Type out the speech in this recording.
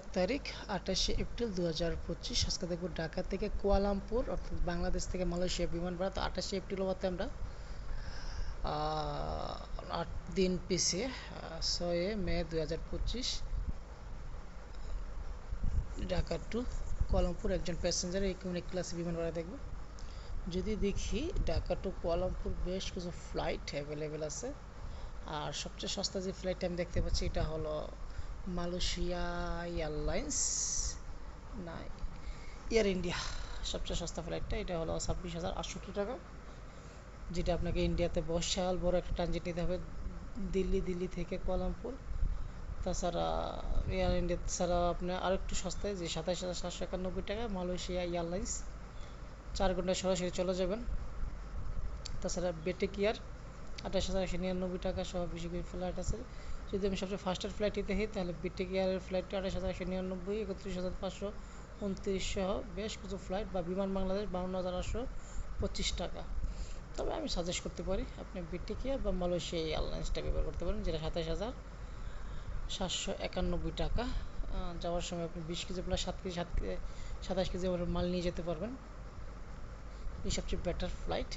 এক তারিখ, আঠাশে এপ্রিল দু হাজার পঁচিশ। আজকে দেখব ঢাকা থেকে কুয়ালামপুর বাংলাদেশ থেকে মালয়েশিয়া বিমান ভাড়া তো আঠাশে এপ্রিল হওয়াতে আমরা আট দিন পিছিয়ে ছয়ে মে দু হাজার পঁচিশ, ঢাকা টু কুয়ালামপুর একজন প্যাসেঞ্জারের ইকোনমিক ক্লাসে বিমান ভাড়া দেখব। যদি দেখি ঢাকা টু কুয়ালামপুর বেশ কিছু ফ্লাইট অ্যাভেলেবেল আছে, আর সবচেয়ে সস্তা যে ফ্লাইটটা আমি দেখতে পাচ্ছি, এটা হলো মালয়েশিয়া এয়ারলাইন্স না এয়ার ইন্ডিয়া সবচেয়ে সস্তা ফ্লাইটটা এটা হলো ছাব্বিশ হাজার আটষট্টি টাকা। যেটা আপনাকে ইন্ডিয়াতে বিশাল বড় একটা ট্রানজিট নিতে হবে দিল্লি দিল্লি থেকে কোয়ালামপুর তাছাড়া এয়ার ইন্ডিয়া ছাড়া আপনার আরেকটু সস্তায় যে সাতাশ হাজার সাতশো একানব্বই টাকা মালয়েশিয়া এয়ারলাইন্স চার ঘন্টায় সরাসরি চলে যাবেন। তাছাড়া বেটেক এয়ার আঠাশ হাজার একশো নিরানব্বই টাকা সহ বেশি কিছু ফ্লাইট আছে। যদি আমি সবচেয়ে ফার্স্টের ফ্লাইটটি দেখি তাহলে বিটেক এয়ারের ফ্লাইটটা আঠাশ হাজার একশো নিরানব্বই, একত্রিশ হাজার পাঁচশো, উনত্রিশ সহ বেশ কিছু ফ্লাইট বা বিমান বাংলাদেশ বাউন্ন হাজার আটশো পঁচিশ টাকা। তবে আমি সাজেস্ট করতে পারি, আপনি বিটেক এয়ার বা মালয়েশিয়া এয়ারলাইন্সটা ব্যবহার করতে পারেন, যেটা সাতাশ হাজার সাতশো একানব্বই টাকা। যাওয়ার সময় আপনি বিশ কেজি প্লাস সাত কেজি, সাত সাতাশ কেজি মাল নিয়ে যেতে পারবেন। এই সবচেয়ে বেটার ফ্লাইট